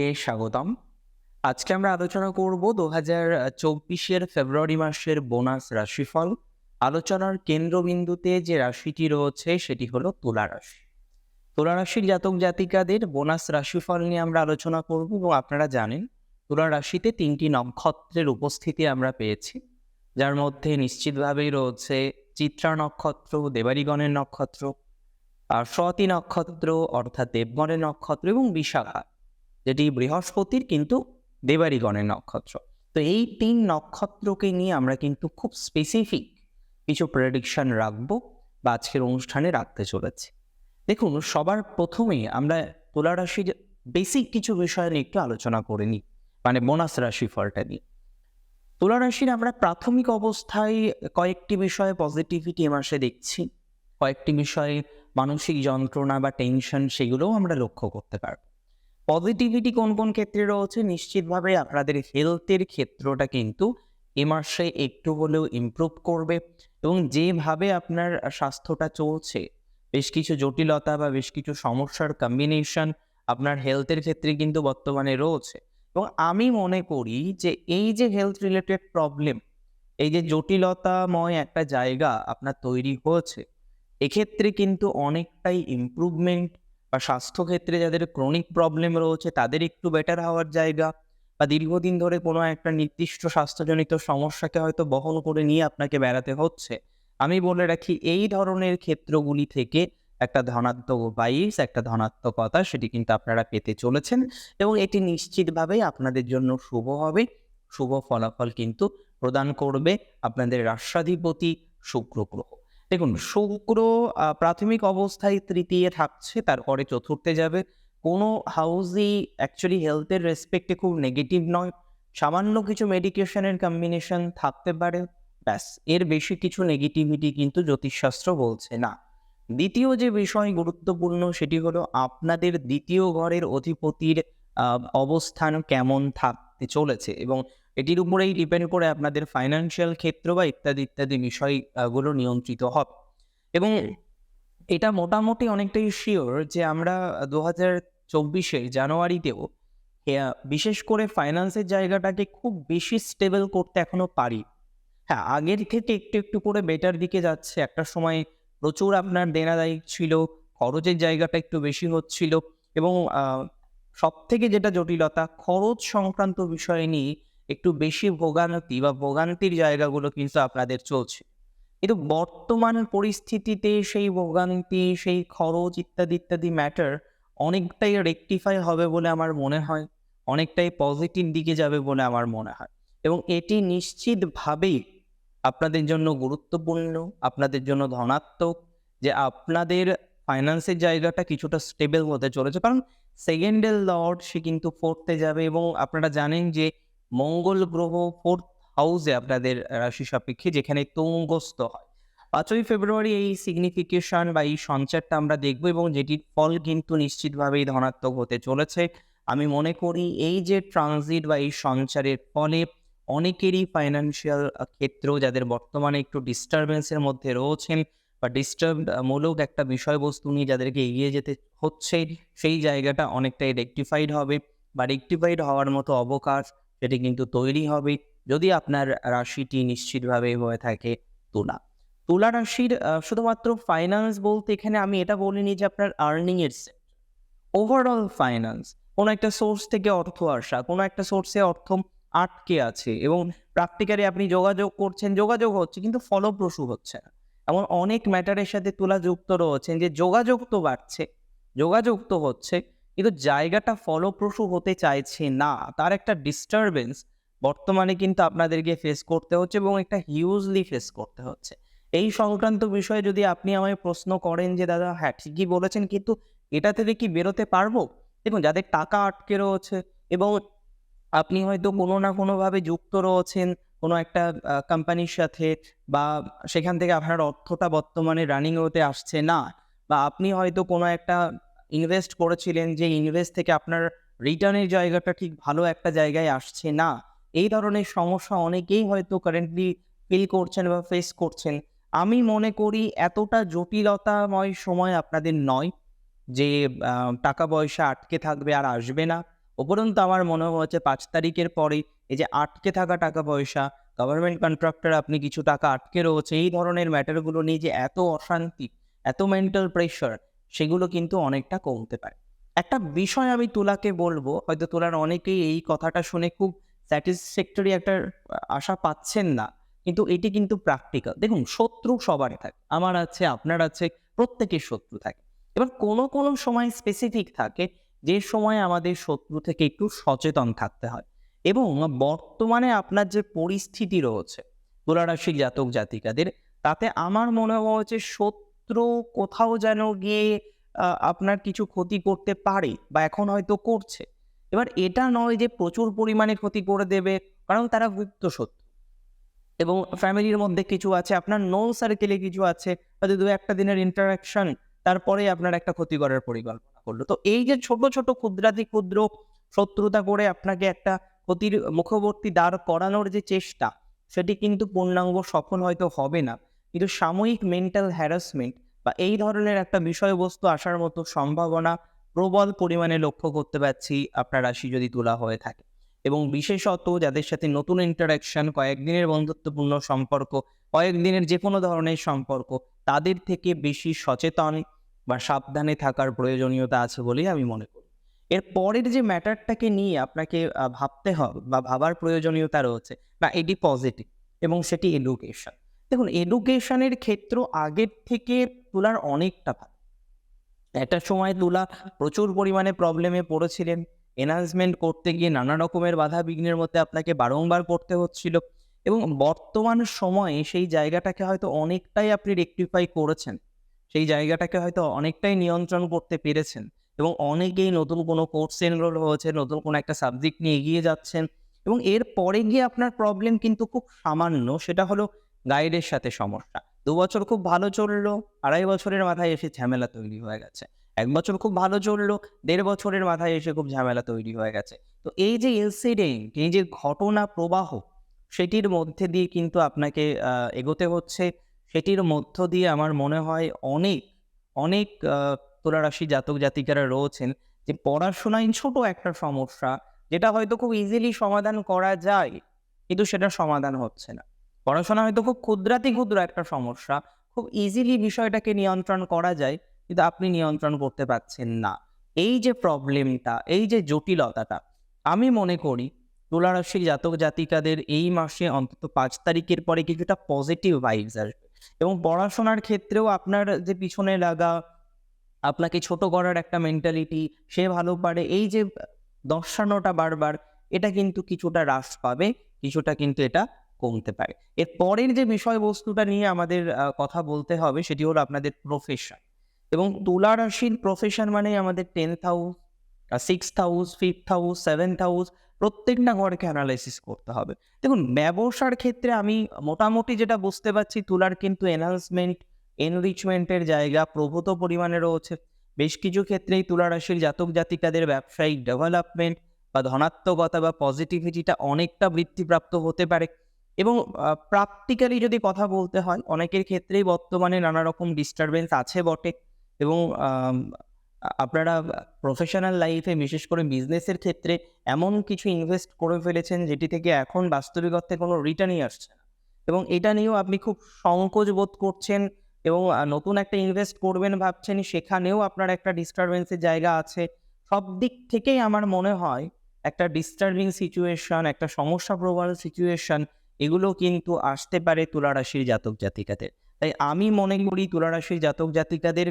সকলকে স্বাগতম। আজকে আমরা আলোচনা করব দু হাজার চব্বিশের ফেব্রুয়ারি মাসের বোনাস রাশিফল। আলোচনার কেন্দ্রবিন্দুতে যে রাশিটি রয়েছে, সেটি হলো তুলা রাশি। তুলা রাশির জাতক জাতিকাদের বোনাস রাশিফল নিয়ে আমরা আলোচনা করব এবং আপনারা জানেন, তুলা রাশিতে তিনটি নক্ষত্রের উপস্থিতি আমরা পেয়েছি। যার মধ্যে নিশ্চিতভাবেই রয়েছে চিত্রা নক্ষত্র দেবারিগণের নক্ষত্র আর স্বতী নক্ষত্র, অর্থাৎ দেবগণের নক্ষত্র এবং বিশাখা। যেটি বৃহস্পতির কিন্তু দেবারিগণের নক্ষত্র। তো এই তিন নক্ষত্রকে নিয়ে আমরা কিন্তু খুব স্পেসিফিক কিছু প্রেডিকশন রাখব বা আজকের অনুষ্ঠানে রাখতে চলেছি। দেখুন, সবার প্রথমে আমরা তুলা রাশির বেসিক কিছু বিষয় নিয়ে একটু আলোচনা করে নিই মানে বোনাস রাশি ফলটা নিয়ে। তুলা রাশির আমরা প্রাথমিক অবস্থায় কয়েকটি বিষয়ে পজিটিভিটি এ মাসে দেখছি। কয়েকটি বিষয়ে মানসিক যন্ত্রণা বা টেনশন সেগুলোও আমরা লক্ষ্য করতে পারব। পজিটিভিটি কোন কোন ক্ষেত্রে রয়েছে? নিশ্চিতভাবে আপনাদের হেলথের ক্ষেত্রটা কিন্তু এ মাসে একটু হলেও ইমপ্রুভ করবে এবং যেভাবে আপনার স্বাস্থ্যটা চলছে, বেশ কিছু জটিলতা বা বেশ কিছু সমস্যার কম্বিনেশন আপনার হেলথের ক্ষেত্রে কিন্তু বর্তমানে রয়েছে। এবং আমি মনে করি যে এই যে হেলথ রিলেটেড প্রবলেম এই যে জটিলতাময় একটা জায়গা আপনার তৈরি হয়েছে, এক্ষেত্রে কিন্তু অনেকটাই ইমপ্রুভমেন্ট বা স্বাস্থ্যক্ষেত্রে যাদের ক্রনিক প্রবলেম রয়েছে, তাদের একটু বেটার হওয়ার জায়গা বা দীর্ঘদিন ধরে কোনো একটা নির্দিষ্ট স্বাস্থ্যজনিত সমস্যাকে হয়তো বহন করে নিয়ে আপনাকে বেড়াতে হচ্ছে। আমি বলে রাখি, এই ধরনের ক্ষেত্রগুলি থেকে একটা ধনাত্মক ভাইস একটা ধনাত্মকতা সেটি কিন্তু আপনারা পেতে চলেছেন এবং এটি নিশ্চিতভাবেই আপনাদের জন্য শুভ হবে। শুভ ফলাফল কিন্তু প্রদান করবে আপনাদের রাষ্ট্রাধিপতি শুক্র গ্রহ। দেখুন, শুক্র প্রাথমিক অবস্থায় তৃতীয় থাকছে, তারপরে চতুর্থে যাবে। কোনো হাউসই অ্যাকচুয়ালি হেলথের রেসপেক্টে খুব নেগেটিভ নয়। সামান্য কিছু মেডিকেশনের কম্বিনেশন থাকতে পারে, ব্যাস, এর বেশি কিছু নেগেটিভিটি কিন্তু জ্যোতিষশাস্ত্র বলছে না। দ্বিতীয় যে বিষয় গুরুত্বপূর্ণ, সেটি হলো আপনাদের দ্বিতীয় ঘরের অধিপতির অবস্থান কেমন থাকতে চলেছে এবং এটির উপরেই ডিপেন্ড করে আপনাদের ফাইন্যান্সিয়াল ক্ষেত্র বা ইত্যাদি ইত্যাদি বিষয়গুলো নিয়ন্ত্রিত হবে। এবং এটা মোটামুটি অনেকটাই শিওর যে আমরা দু হাজার চব্বিশে জানুয়ারিতেও বিশেষ করে ফাইন্যান্সের জায়গাটাকে খুব বেশি স্টেবল করতে এখনও পারি। হ্যাঁ আগের থেকে একটু একটু করে বেটার দিকে যাচ্ছে। একটা সময় প্রচুর আপনার দেনাদায়ী ছিল খরচের জায়গাটা একটু বেশি হচ্ছিল এবং সব থেকে যেটা জটিলতা খরচ সংক্রান্ত বিষয় নিয়ে একটু বেশি ভোগান্তি বা ভোগান্তির জায়গাগুলো কিন্তু আপনাদের চলছে। কিন্তু বর্তমান পরিস্থিতিতে সেই ভোগান্তি, সেই খরচ ইত্যাদি ইত্যাদি ম্যাটার অনেকটাই রেকটিফাই হবে বলে আমার মনে হয়, অনেকটাই পজিটিভ দিকে যাবে বলে আমার মনে হয়। এবং এটি নিশ্চিতভাবেই আপনাদের জন্য গুরুত্বপূর্ণ, আপনাদের জন্য ধনাত্মক যে আপনাদের ফাইন্যান্সের জায়গাটা কিছুটা স্টেবল হতে চলেছে। কারণ সেকেন্ডের লর্ড সে কিন্তু পড়তে যাবে এবং আপনারা জানেন যে মঙ্গল গ্রহ ফোর্থ হাউসে আপনাদের রাশি সাপেক্ষে, যেখানে তুঙ্গস্থ হয়। পাঁচই ফেব্রুয়ারি এই সিগনিফিকেশন বা এই সঞ্চারটা আমরা দেখব এবং যেটির ফল কিন্তু নিশ্চিতভাবেই ধনাত্মক হতে চলেছে। আমি মনে করি এই যে ট্রানজিট বা এই সঞ্চারের ফলে অনেকেরই ফাইন্যান্সিয়াল ক্ষেত্র, যাদের বর্তমানে একটু ডিস্টারবেন্সের মধ্যে রয়েছেন বা ডিস্টার্ব মূলক একটা বিষয়বস্তু নিয়ে যাদেরকে এগিয়ে যেতে হচ্ছে, সেই জায়গাটা অনেকটাই রেকটিফাইড হবে বা রেকটিফাইড হওয়ার মতো অবকাশ সেটি কিন্তু তৈরি হবে যদি আপনার রাশিটি নিশ্চিতভাবে হয়ে থাকে তুলা। তুলা রাশির শুধুমাত্র ফাইন্যান্স বলতে এখানে আমি এটা বলিনি যে আপনার আর্নিং এর ওভারঅল ফাইন্যান্স কোনো একটা সোর্স থেকে অর্থ আসা, কোনো একটা সোর্সে অর্থ আটকে আছে এবং প্র্যাকটিক্যালি আপনি যোগাযোগ করছেন, যোগাযোগ হচ্ছে কিন্তু ফলপ্রসূ হচ্ছে না। এমন অনেক ম্যাটারের সাথে তুলা যুক্ত রয়েছেন যে যোগাযোগ তো বাড়ছে, যোগাযোগ তো হচ্ছে কিন্তু জায়গাটা ফলপ্রসূ হতে চাইছে না, তার একটা ডিস্টারবেন্স বর্তমানে কিন্তু আপনাদেরকে ফেস করতে হচ্ছে এবং একটা হিউজলি ফেস করতে হচ্ছে। এই সংক্রান্ত বিষয়ে যদি আপনি আমায় প্রশ্ন করেন যে, দাদা হ্যাঁ ঠিকই বলেছেন, কিন্তু এটা থেকে কি বেরোতে পারব? দেখুন, যাদের টাকা আটকে রয়েছে এবং আপনি হয়তো কোনো না কোনোভাবে যুক্ত রয়েছেন, কোনো একটা কোম্পানির সাথে বা সেখান থেকে আপনার অর্থটা বর্তমানে রানিং হতে আসছে না, বা আপনি হয়তো কোনো একটা ইনভেস্ট করেছিলেন যে ইনভেস্ট থেকে আপনার রিটার্নের জায়গাটা ঠিক ভালো একটা জায়গায় আসছে না। এই ধরনের সমস্যা অনেকেই হয়তো কারেন্টলি ফিল করছেন বা ফেস করছেন। আমি মনে করি এতটা জটিলতাময় সময় আপনাদের নয় যে টাকা পয়সা আটকে থাকবে আর আসবে না। উপরন্তু আমার মনে হচ্ছে পাঁচ তারিখের পরে এই যে আটকে থাকা টাকা পয়সা গভর্নমেন্ট কন্ট্রাক্টর আপনি কিছু টাকা আটকে রয়েছে, এই ধরনের ম্যাটারগুলো নিয়ে যে এত অশান্তি, এত মেন্টাল প্রেশার সেগুলো কিন্তু অনেকটা কমতে পারে। একটা বিষয় আমি তুলাকে বলব, হয়তো তোলার অনেকেই এই কথাটা শুনে খুব স্যাটিসফ্যাক্টরি একটা আশা পাচ্ছেন না, কিন্তু এটি কিন্তু প্র্যাকটিক্যাল দেখুন, শত্রু সবার থাকে, আমার আছে, আপনার আছে, প্রত্যেকের শত্রু থাকে। এবার কোনো কোনো সময় স্পেসিফিক থাকে, যে সময় আমাদের শত্রু থেকে একটু সচেতন থাকতে হয়। এবং বর্তমানে আপনার যে পরিস্থিতি রয়েছে তুলারাশি জাতক জাতিকাদের তাতে আমার মনে হচ্ছে শত্রু কোথাও যেন গিয়ে আপনার কিছু ক্ষতি করতে পারে বা এখন হয়তো করছে। এবার এটা নয় যে প্রচুর পরিমাণে ক্ষতি করে দেবে, কারণ তারা গুপ্ত শত্রু এবং ফ্যামিলির মধ্যে কিছু আছে, আপনার নো সার্কেলে কিছু আছে, হয়তো দু একটা দিনের ইন্টারাকশন তারপরে আপনার একটা ক্ষতি করার পরিকল্পনা করল। তো এই যে ছোট ছোট ক্ষুদ্রাতি ক্ষুদ্র শত্রুতা করে আপনাকে একটা ক্ষতির মুখবর্তী দাঁড় করানোর যে চেষ্টা, সেটি কিন্তু পূর্ণাঙ্গ সফল হয়তো হবে না। কিন্তু সাময়িক মেন্টাল হ্যারাসমেন্ট বা এই ধরনের একটা বিষয়বস্তু আসার মতো সম্ভাবনা প্রবল পরিমাণে লক্ষ্য করতে পারছি আপনার রাশি যদি তোলা হয়ে থাকে। এবং বিশেষত যাদের সাথে নতুন ইন্টারাকশন কয়েকদিনের বন্ধুত্বপূর্ণ সম্পর্ক, কয়েকদিনের যে কোনো ধরনের সম্পর্ক, তাদের থেকে বেশি সচেতন বা সাবধানে থাকার প্রয়োজনীয়তা আছে বলেই আমি মনে করি। এর পরের যে ম্যাটারটাকে নিয়ে আপনাকে ভাবতে হবে বা ভাবার প্রয়োজনীয়তা রয়েছে, বা এটি পজিটিভ এবং সেটি এডুকেশন দেখুন এডুকেশনের ক্ষেত্র আগের থেকে তোলার অনেকটা ভালো। একটা সময় তুলা প্রচুর পরিমাণে প্রবলেমে পড়েছিলেন। এনহান্সমেন্ট করতে গিয়ে নানা রকমের বাধা বিঘ্নের মধ্যে আপনাকে বারংবার পড়তে হচ্ছিল এবং বর্তমান সময়ে সেই জায়গাটাকে হয়তো অনেকটাই আপনি রেকটিফাই করেছেন। সেই জায়গাটাকে হয়তো অনেকটাই নিয়ন্ত্রণ করতে পেরেছেন এবং অনেকেই নতুন কোনো কোর্সে এনরোল হয়েছে, নতুন কোনো একটা সাবজেক্ট নিয়ে এগিয়ে যাচ্ছেন এবং এর পরে গিয়ে আপনার প্রবলেম কিন্তু খুব সামান্য, সেটা হলো গাইডের সাথে সমস্যা। দু বছর খুব ভালো চলল, আড়াই বছরের মাথায় এসে ঝামেলা তৈরি হয়ে গেছে। এক বছর খুব ভালো চলল, দেড় বছরের মাথায় এসে খুব ঝামেলা তৈরি হয়ে গেছে। তো এই যে ইনসিডেন্ট এই যে ঘটনা প্রবাহ, সেটির মধ্যে দিয়ে কিন্তু আপনাকে এগোতে হচ্ছে। সেটির মধ্য দিয়ে আমার মনে হয় অনেক অনেক তুলারাশি জাতক জাতিকারা রয়েছেন যে পড়াশোনায় ছোট একটা সমস্যা, যেটা হয়তো খুব ইজিলি সমাধান করা যায়, কিন্তু সেটা সমাধান হচ্ছে না। পড়াশোনা হয়তো খুব ক্ষুদ্রাতি ক্ষুদ্র একটা সমস্যা, খুব ইজিলি বিষয়টাকে নিয়ন্ত্রণ করা যায়, কিন্তু আপনি নিয়ন্ত্রণ করতে পারছেন না। এই যে প্রবলেমটা এই যে জটিলতাটা, আমি মনে করি তুলারাশি জাতক জাতিকাদের এই মাসে অন্তত পাঁচ তারিখের পরে কিছুটা পজিটিভ ভাইবস আসবে। এবং পড়াশোনার ক্ষেত্রেও আপনার যে পিছনে লাগা, আপনাকে ছোট করার একটা মেন্টালিটি সে ভালো পারে। এই যে দর্শানোটা বারবার, এটা কিন্তু কিছুটা হ্রাস পাবে, কিছুটা কিন্তু এটা কমতে পারে। এর পরের যে বিষয়বস্তুটা নিয়ে আমাদের কথা বলতে হবে সেটি হলো আপনাদের প্রফেশন এবং তুলা রাশির প্রফেশন মানে আমাদের tenth house sixth house fifth house seventh house প্রত্যেকটা ঘরকে অ্যানালাইসিস করতে হবে। দেখুন, ব্যবসার ক্ষেত্রে আমি মোটামুটি যেটা বুঝতে পারছি তুলার কিন্তু এনহান্সমেন্ট এনরিচমেন্টের জায়গা প্রভূত পরিমাণে রয়েছে। বেশ কিছু ক্ষেত্রেই তুলা রাশির জাতক জাতিকাদের ব্যবসায়িক ডেভেলপমেন্ট বা ধনাত্মকতা বা পজিটিভিটিটা অনেকটা বৃদ্ধিপ্রাপ্ত হতে পারে। এবং প্র্যাকটিক্যালি যদি কথা বলতে হয়, অনেকের ক্ষেত্রেই বর্তমানে নানা রকম ডিস্টারবেন্স আছে বটে এবং আপনারা প্রফেশনাল লাইফে বিশেষ করে বিজনেসের ক্ষেত্রে, এমন কিছু ইনভেস্ট করে ফেলেছেন যেটি থেকে এখন বাস্তবিক অর্থে কোনো রিটার্নই আসছে না। এবং এটা নিয়েও আপনি খুব সংকোচ বোধ করছেন এবং নতুন একটা ইনভেস্ট করবেন ভাবছেন, সেখানেও আপনার একটা ডিস্টারবেন্সের জায়গা আছে। সব দিক থেকেই আমার মনে হয়, একটা ডিস্টার্বিং সিচুয়েশন একটা সমস্যা প্রবল সিচুয়েশন এগুলো কিন্তু আসতে পারে তুলারাশির জাতক জাতিকাদের। তাই আমি মনে করি তুলারাশির জাতক জাতিকাদের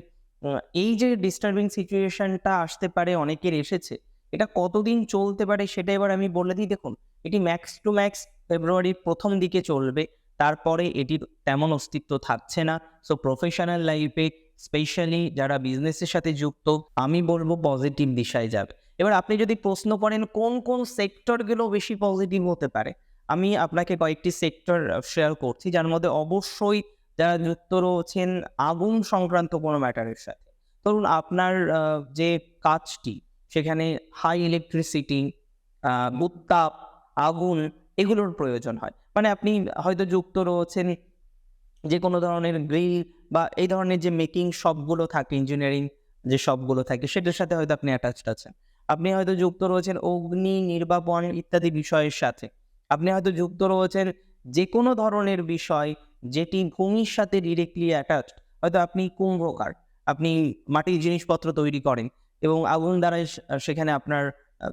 এই যে ডিস্টার্বিং সিচুয়েশনটা আসতে পারে, অনেকের এসেছে, এটা কতদিন চলতে পারে সেটা এবার আমি বলে দিই। দেখুন, এটি ম্যাক্স টু ম্যাক্স ফেব্রুয়ারির প্রথম দিকে চলবে, তারপরে এটির তেমন অস্তিত্ব থাকছে না। সো প্রফেশনাল লাইফে স্পেশালি যারা বিজনেসের সাথে যুক্ত, আমি বলব পজিটিভ দিশায় যাবে। এবার আপনি যদি প্রশ্ন করেন, কোন কোন সেক্টরগুলো বেশি পজিটিভ হতে পারে? আমি আপনাকে কয়েকটি সেক্টর শেয়ার করছি, যার মধ্যে অবশ্যই যারা যুক্ত রয়েছেন আগুন সংক্রান্ত কোনো ম্যাটারের সাথে। ধরুন আপনার যে কাজটি, সেখানে হাই ইলেকট্রিসিটি উত্তাপ আগুন এগুলোর প্রয়োজন হয়। মানে আপনি হয়তো যুক্ত রয়েছেন যে কোনো ধরনের গ্রিল বা এই ধরনের যে মেকিং শপগুলো থাকে ইঞ্জিনিয়ারিং যে সবগুলো থাকে, সেটার সাথে হয়তো আপনি অ্যাটাচড আছেন। আপনি হয়তো যুক্ত রয়েছেন অগ্নি, নির্বাপন ইত্যাদি বিষয়ের সাথে। আপনি হয়তো যুক্ত রয়েছেন যে কোনো ধরনের বিষয় যেটি ভূমির সাথে ডিরেক্টলি অ্যাটাচড হয়তো আপনি কুম্ভকার আপনি মাটির জিনিসপত্র তৈরি করেন এবং আগুন দ্বারা সেখানে আপনার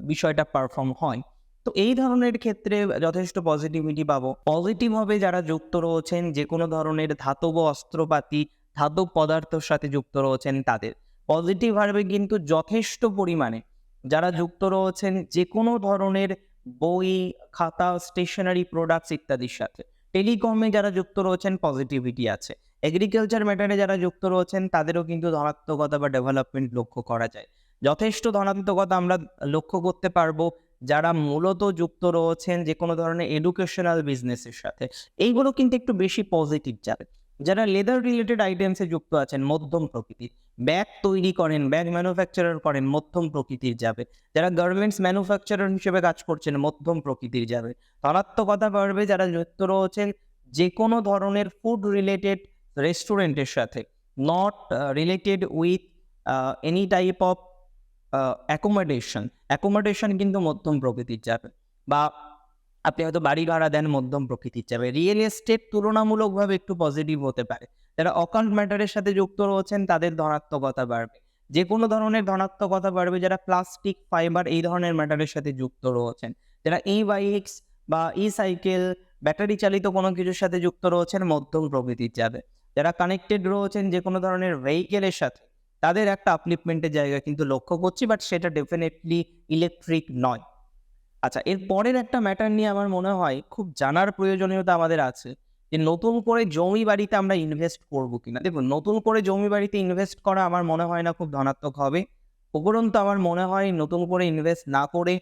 বিষয়টা পারফর্ম হয়। তো এই ধরনের ক্ষেত্রে যথেষ্ট পজিটিভিটি পাবো। পজিটিভ হবে যারা যুক্ত রয়েছেন যে কোনো ধরনের ধাতব অস্ত্রপাতি, ধাতব পদার্থের সাথে যুক্ত রয়েছেন তাদের। পজিটিভ হবে কিন্তু যথেষ্ট পরিমাণে যারা যুক্ত রয়েছেন যে কোনো ধরনের বই, খাতা স্টেশনারি প্রোডাক্টস ইত্যাদির সাথে। টেলিকমে যারা যুক্ত রয়েছেন পজিটিভিটি আছে। এগ্রিকালচার ম্যাটারে যারা যুক্ত রয়েছেন, তাদেরও কিন্তু ধনাত্মকতা বা ডেভেলপমেন্ট লক্ষ্য করা যায়। যথেষ্ট ধনাত্মকতা আমরা লক্ষ্য করতে পারব যারা মূলত যুক্ত রয়েছেন যে কোনো ধরনের এডুকেশনাল বিজনেসের সাথে। এইগুলো কিন্তু একটু বেশি পজিটিভ যাবে। যারা লেদার রিলেটেড আইটেমসে যুক্ত আছেন, মধ্যম প্রকৃতির ব্যাগ তৈরি করেন ব্যাগ ম্যানুফ্যাকচারার করেন, মধ্যম প্রকৃতির যাবে। যারা গার্মেন্টস ম্যানুফ্যাকচারার হিসেবে কাজ করছেন, মধ্যম প্রকৃতির যাবে। ধনাত্মকতা পারবে যারা যুক্ত রয়েছেন যে কোনো ধরনের ফুড রিলেটেড রেস্টুরেন্টের সাথে। Not related with any type of accommodation accommodation কিন্তু মধ্যম প্রকৃতির যাবে। বা আপনি হয়তো বাড়ি ভাড়া দেন মধ্যম প্রকৃতির যাবে রিয়েল এস্টেট তুলনামূলকভাবে একটু পজিটিভ হতে পারে। যারা অকাউন্ট ম্যাটারের সাথে যুক্ত রয়েছেন, তাদের ধনাত্মকতা বাড়বে। যে কোনো ধরনের ধনাত্মকতা বাড়বে যারা প্লাস্টিক ফাইবার এই ধরনের ম্যাটারের সাথে যুক্ত রয়েছেন। যারা ই বাইকস বা ই সাইকেল ব্যাটারি চালিত কোনো কিছুর সাথে যুক্ত রয়েছেন মধ্যম প্রকৃতির যাবে যারা কানেক্টেড রয়েছেন যে কোনো ধরনের ভেহিকেলের সাথে, তাদের একটা আপলিপমেন্টের জায়গা কিন্তু লক্ষ্য করছি বাট সেটা ডেফিনেটলি ইলেকট্রিক নয়। আচ্ছা এর পরের একটা ম্যাটার নিয়ে আমার মনে হয় খুব জানার প্রয়োজনীয়তা আমাদের আছে যে নতুন করে জমি বাড়িতে আমরা ইনভেস্ট করব কিনা। দেখুন, নতুন করে জমি বাড়িতে ইনভেস্ট করা আমার মনে হয় না খুব ধনাত্মক হবে। উপরন্তু আমার মনে হয় নতুন করে ইনভেস্ট না করে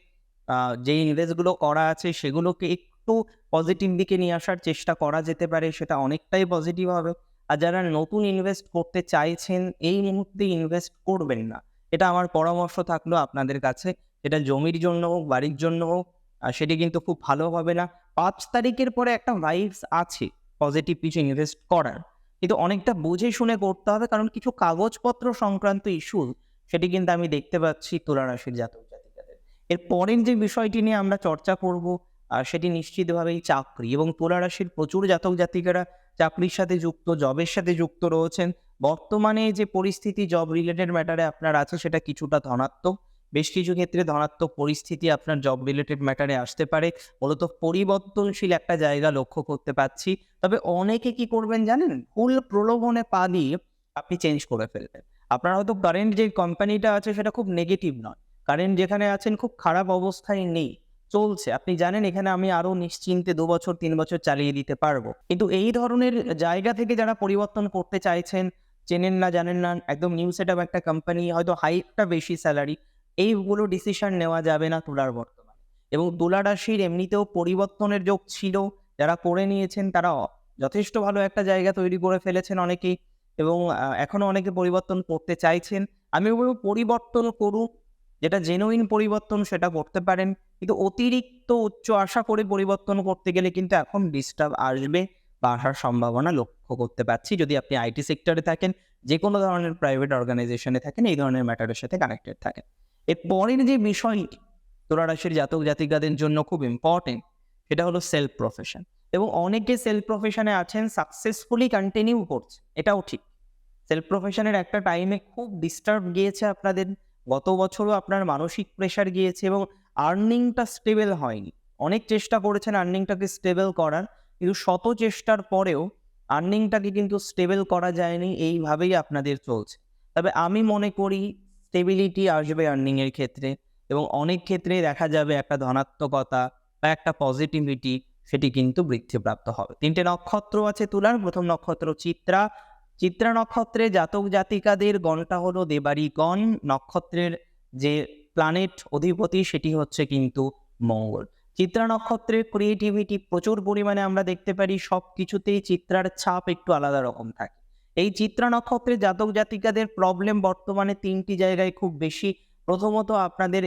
যে ইনভেস্টগুলো করা আছে সেগুলোকে একটু পজিটিভ দিকে নিয়ে আসার চেষ্টা করা যেতে পারে, সেটা অনেকটাই পজিটিভ হবে। আর যারা নতুন ইনভেস্ট করতে চাইছেন, এই মুহূর্তে ইনভেস্ট করবেন না। এটা আমার পরামর্শ থাকল আপনাদের কাছে। এটা জমির জন্য হোক, বাড়ির জন্য হোক সেটি কিন্তু খুব ভালো হবে না। পাঁচ তারিখের পরে একটা ভাইবস আছে পজিটিভ কিছু ইনভেস্ট করার। কিন্তু অনেকটা বুঝে শুনে করতে হবে, কারণ কিছু কাগজপত্র সংক্রান্ত ইস্যু সেটি কিন্তু আমি দেখতে পাচ্ছি তুলা রাশির জাতক জাতিকাদের। এর পরের যে বিষয়টি নিয়ে আমরা চর্চা করব সেটি নিশ্চিতভাবেই চাকরি এবং তুলা রাশির প্রচুর জাতক জাতিকারা চাকরির সাথে যুক্ত জবের সাথে যুক্ত রয়েছেন। বর্তমানে যে পরিস্থিতি জব রিলেটেড ম্যাটারে আপনার আছে, সেটা কিছুটা ধনাত্মক। বেশ কিছু ক্ষেত্রে ধনাত্মক পরিস্থিতি আপনার জব রিলেটেড ম্যাটারে আসতে পারে। মূলত পরিবর্তনশীল একটা জায়গা লক্ষ্য করতে পাচ্ছি তবে অনেকে কি করবেন জানেন? ভুল প্রলোভনে পা দিয়ে আপনি চেঞ্জ করে ফেলবেন। আপনার হয়তো কারেন্ট যে কোম্পানিটা আছে সেটা খুব নেগেটিভ নয়। কারেন্ট যেখানে আছেন খুব খারাপ অবস্থায় নেই। চলছে। আপনি জানেন এখানে আমি আরও নিশ্চিন্তে দু বছর, তিন বছর চালিয়ে দিতে পারব। কিন্তু এই ধরনের জায়গা থেকে যারা পরিবর্তন করতে চাইছেন, চেনেন না, জানেন না, একদম নিউ সেট একটা কোম্পানি হয়তো হাইটটা বেশি স্যালারি এইগুলো ডিসিশন নেওয়া যাবে না তুলার বর্তমানে। এবং তুলা রাশির এমনিতেও পরিবর্তনের যোগ ছিল যারা করে নিয়েছেন তারা যথেষ্ট ভালো একটা জায়গা তৈরি করে ফেলেছেন অনেকেই এবং আহ, এখনও অনেকে পরিবর্তন করতে চাইছেন। আমি বলব পরিবর্তন করুন যেটা জেনুইন পরিবর্তন সেটা করতে পারেন। কিন্তু অতিরিক্ত উচ্চ আশা করে পরিবর্তন করতে গেলে কিন্তু এখন ডিস্টার্ব আসবে বা আসার সম্ভাবনা লক্ষ্য করতে পারছি। যদি আপনি আইটি সেক্টরে থাকেন যে কোনো ধরনের প্রাইভেট অর্গানাইজেশনে থাকেন এই ধরনের ম্যাটারের সাথে কানেক্টেড থাকেন। এর পরের যে বিষয়টি তোরা রাশির জাতক জাতিকাদের জন্য খুব ইম্পর্টেন্ট সেটা হলো সেলফ প্রফেশন এবং অনেকে সেলফ প্রফেশনে আছেন সাকসেসফুলি কন্টিনিউ করছে, এটাও ঠিক। সেলফ প্রফেশনের একটা টাইমে খুব ডিস্টার্ব গিয়েছে আপনাদের। গত বছরও আপনার মানসিক প্রেশার গিয়েছে এবং আর্নিংটা স্টেবল হয়নি। অনেক চেষ্টা করেছেন আর্নিংটাকে স্টেবল করার, কিন্তু শত চেষ্টার পরেও আর্নিংটাকে কিন্তু স্টেবল করা যায়নি, এইভাবেই আপনাদের চলছে। তবে আমি মনে করি স্টেবিলিটি আসবে আর্নিং এর ক্ষেত্রে এবং অনেক ক্ষেত্রেই দেখা যাবে একটা ধনাত্মকতা বা একটা পজিটিভিটি সেটি কিন্তু বৃদ্ধিপ্রাপ্ত হবে। তিনটে নক্ষত্র আছে তুলার। প্রথম নক্ষত্র চিত্রা। চিত্রা নক্ষত্রে জাতক জাতিকাদের গণটা হলো দেবারি গণ নক্ষত্রের যে প্ল্যানেট অধিপতি সেটি হচ্ছে কিন্তু মঙ্গল। চিত্রা নক্ষত্রের ক্রিয়েটিভিটি প্রচুর পরিমাণে আমরা দেখতে পারি। সব কিছুতেই চিত্রার ছাপ একটু আলাদা রকম থাকে। এই চিত্রা নক্ষত্রের জাতক জাতিকাদের প্রবলেম বর্তমানে তিনটি জায়গায় খুব বেশি। প্রথমত আপনাদের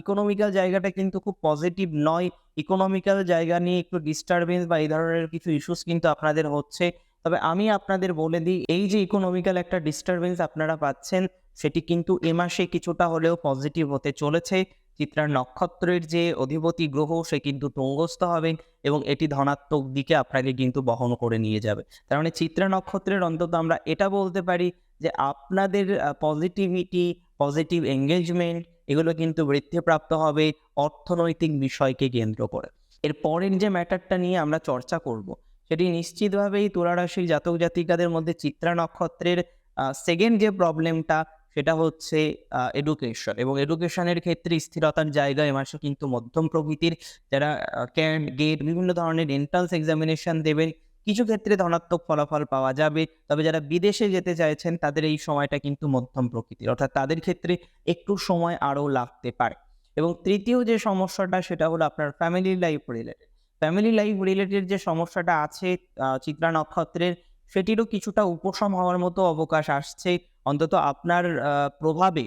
ইকোনমিক্যাল জায়গাটা কিন্তু খুব পজিটিভ নয়। ইকোনমিক্যাল জায়গা নিয়ে একটু ডিস্টারবেন্স বা এই ধরনের কিছু ইস্যুস কিন্তু আপনাদের হচ্ছে। তবে আমি আপনাদের বলে দিই, এই যে ইকোনমিক্যাল একটা ডিস্টারবেন্স আপনারা পাচ্ছেন সেটি কিন্তু এ মাসে কিছুটা হলেও পজিটিভ হতে চলেছে। চিত্রার নক্ষত্রের যে অধিপতি গ্রহ, সে কিন্তু তুঙ্গস্থ হবে এবং এটি ধনাত্মক দিকে আপনাকে কিন্তু বহন করে নিয়ে যাবে। তার মানে চিত্রা নক্ষত্রের অন্তত আমরা এটা বলতে পারি যে আপনাদের পজিটিভিটি পজিটিভ এঙ্গেজমেন্ট এগুলো কিন্তু বৃদ্ধিপ্রাপ্ত হবে অর্থনৈতিক বিষয়কে কেন্দ্র করে। এর পরের যে ম্যাটারটা নিয়ে আমরা চর্চা করব, সেটি নিশ্চিতভাবেই তুলারাশির জাতক জাতিকাদের মধ্যে চিত্রা নক্ষত্রের সেকেন্ড যে প্রবলেমটা সেটা হচ্ছে এডুকেশন এবং এডুকেশনের ক্ষেত্রে স্থিরতার জায়গায় মাসে কিন্তু মধ্যম প্রকৃতির যারা ক্যান্ট গেট বিভিন্ন ধরনের এন্ট্রান্স এক্সামিনেশন দেবেন, কিছু ক্ষেত্রে ধনাত্মক ফলাফল পাওয়া যাবে। তবে যারা বিদেশে যেতে চাইছেন, তাদের এই সময়টা কিন্তু মধ্যম প্রকৃতির। অর্থাৎ তাদের ক্ষেত্রে একটু সময় আরও লাগতে পারে। এবং তৃতীয় যে সমস্যাটা, সেটা হলো আপনার family life related family life related যে সমস্যাটা আছে চিত্রা নক্ষত্রের সেটিরও কিছুটা উপশম হওয়ার মতো অবকাশ আসছে। অন্তত আপনার প্রভাবে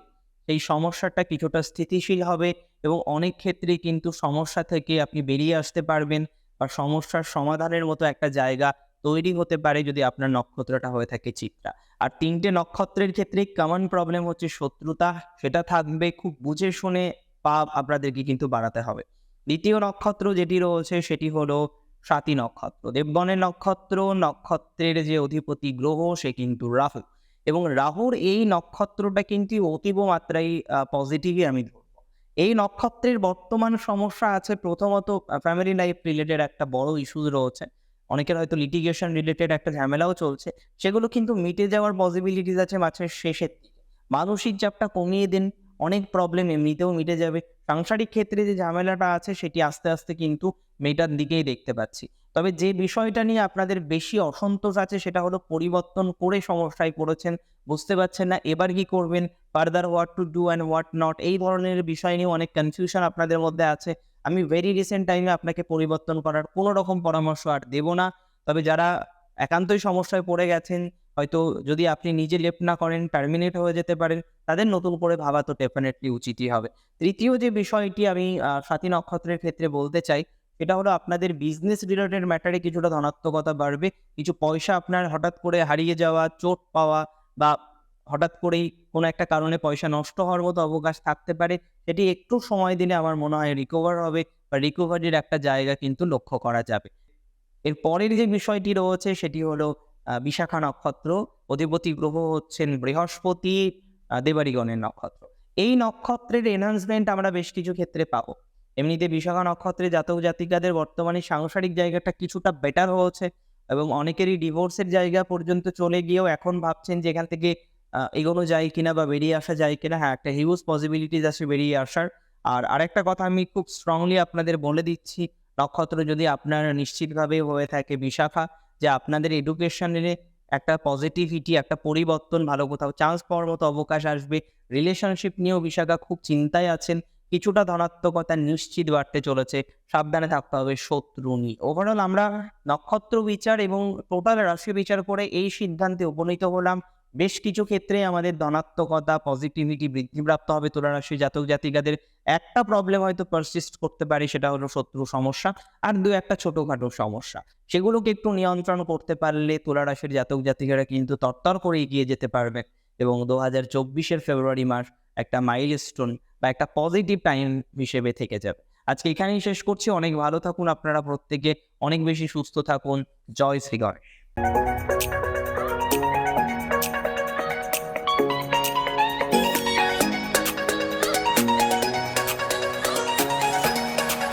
এই সমস্যাটা কিছুটা স্থিতিশীল হবে এবং অনেক ক্ষেত্রেই কিন্তু সমস্যা থেকে আপনি বেরিয়ে আসতে পারবেন বা সমস্যার সমাধানের মতো একটা জায়গা তৈরি হতে পারে যদি আপনার নক্ষত্রটা হয়ে থাকে চিত্রা। আর তিনটে নক্ষত্রের ক্ষেত্রে কমন প্রবলেম হচ্ছে শত্রুতা, সেটা থাকবে খুব বুঝে শুনে পাপ আপনাদেরকে কিন্তু বাড়াতে হবে। দ্বিতীয় নক্ষত্র যেটি রয়েছে সেটি হলো সাতী নক্ষত্র। দেবগণের নক্ষত্র, নক্ষত্রের যে অধিপতি গ্রহ, সে কিন্তু রাহু। এবং রাহুর এই নক্ষত্রটা কিন্তু অতীব মাত্রায় পজিটিভই আমি ধরব। এই নক্ষত্রের বর্তমান সমস্যা আছে প্রথমত ফ্যামিলি লাইফ রিলেটেড একটা বড় ইস্যুজ রয়েছে। অনেকের হয়তো লিটিগেশন রিলেটেড একটা ঝামেলাও চলছে। সেগুলো কিন্তু মিটে যাওয়ার পসিবিলিটিস আছে মাছের শেষের দিকে। মানসিক চাপটা কমিয়ে দিন। অনেক প্রবলেম এমনিতেও মিটে যাবে। সাংসারিক ক্ষেত্রে যে ঝামেলাটা আছে, সেটি আস্তে আস্তে কিন্তু মেটার দিকেই দেখতে পাচ্ছি। তবে যে বিষয়টা নিয়ে আপনাদের বেশি অসন্তোষ আছে, সেটা হলো পরিবর্তন করে সমস্যায় পড়েছেন, বুঝতে পারছেন না, এবার কি করবেন? Further what to do and what not এই ধরনের বিষয় নিয়ে অনেক কনফিউশন আপনাদের মধ্যে আছে। আমি ভেরি রিসেন্ট টাইমে আপনাকে পরিবর্তন করার কোনো রকম পরামর্শ আর দেব না। তবে যারা একান্তই সমস্যায় পড়ে গেছেন হয়তো যদি আপনি নিজে লেপ না করেন টার্মিনেট হয়ে যেতে পারেন, তাদের নতুন করে ভাবা তো ডেফিনেটলি উচিতই হবে। তৃতীয় যে বিষয়টি আমি সাথী নক্ষত্রের ক্ষেত্রে বলতে চাই, সেটা হলো আপনাদের বিজনেস রিলেটেড ম্যাটারে কিছুটা ধনাত্মকতা বাড়বে। কিছু পয়সা আপনার হঠাৎ করে হারিয়ে যাওয়া, চোট পাওয়া বা হঠাৎ করেই কোনো একটা কারণে পয়সা নষ্ট হওয়ার মতো অবকাশ থাকতে পারে, সেটি একটু সময় দিলে আমার মনে হয় রিকভার হবে বা রিকভারির একটা জায়গা কিন্তু লক্ষ্য করা যাবে। এর পরের যে বিষয়টি রয়েছে, সেটি হলো বিশাখা নক্ষত্র, অধিপতি গ্রহ হচ্ছেন বৃহস্পতি দেবারিগণের নক্ষত্র। এই নক্ষত্রের এনহান্সমেন্ট আমরা বেশ কিছু ক্ষেত্রে পাবো। এমনিতে বিশাখা নক্ষত্রে জাতক জাতিকাদের বর্তমানে সাংসারিক জায়গাটা কিছুটা বেটার হয়েছে এবং অনেকেরই ডিভোর্সের জায়গা পর্যন্ত চলে গিয়েও এখন ভাবছেন যে এখান থেকে এগোনো যায় কিনা বা বেরিয়ে আসা যায় কিনা। হ্যাঁ একটা হিউজ পসিবিলিটিস আছে বেরিয়ে আসার। আর আরেকটা কথা আমি খুব স্ট্রংলি আপনাদের বলে দিচ্ছি, নক্ষত্র যদি আপনার নিশ্চিতভাবে হয়ে থাকে বিশাখা যে আপনাদের এডুকেশনের একটা পজিটিভিটি একটা পরিবর্তন ভালো কোথাও চান্স পাওয়ার মতো অবকাশ আসবে। রিলেশনশিপ নিয়েও বিশাখা খুব চিন্তায় আছেন। কিছুটা ধনাত্মকতা নিশ্চিত বাড়তে চলেছে। সাবধানে থাকতে হবে শত্রু নিয়ে। ওভারঅল আমরা নক্ষত্র বিচার এবং টোটাল রাশি বিচার করে এই সিদ্ধান্তে উপনীত হলাম। বেশ কিছু ক্ষেত্রে আমাদের ধনাত্মকতা পজিটিভিটি বৃদ্ধিপ্রাপ্ত হবে তুলা রাশি জাতক জাতিকাদের। একটা প্রবলেম হয়তো পারসিস্ট করতে পারে, সেটা হলো শত্রু সমস্যা আর দু একটা ছোটোখাটো সমস্যা। সেগুলোকে একটু নিয়ন্ত্রণ করতে পারলে তুলা রাশির জাতক জাতিকারা কিন্তু তরতর করে এগিয়ে যেতে পারবে এবং দু হাজার চব্বিশের ফেব্রুয়ারি মাস একটা মাইল স্টোন বা একটা পজিটিভ টাইম হিসেবে থেকে যাবে। আজকে এখানেই শেষ করছি। অনেক ভালো থাকুন। আপনারা প্রত্যেকে অনেক বেশি সুস্থ থাকুন। জয় শ্রী গণেশ।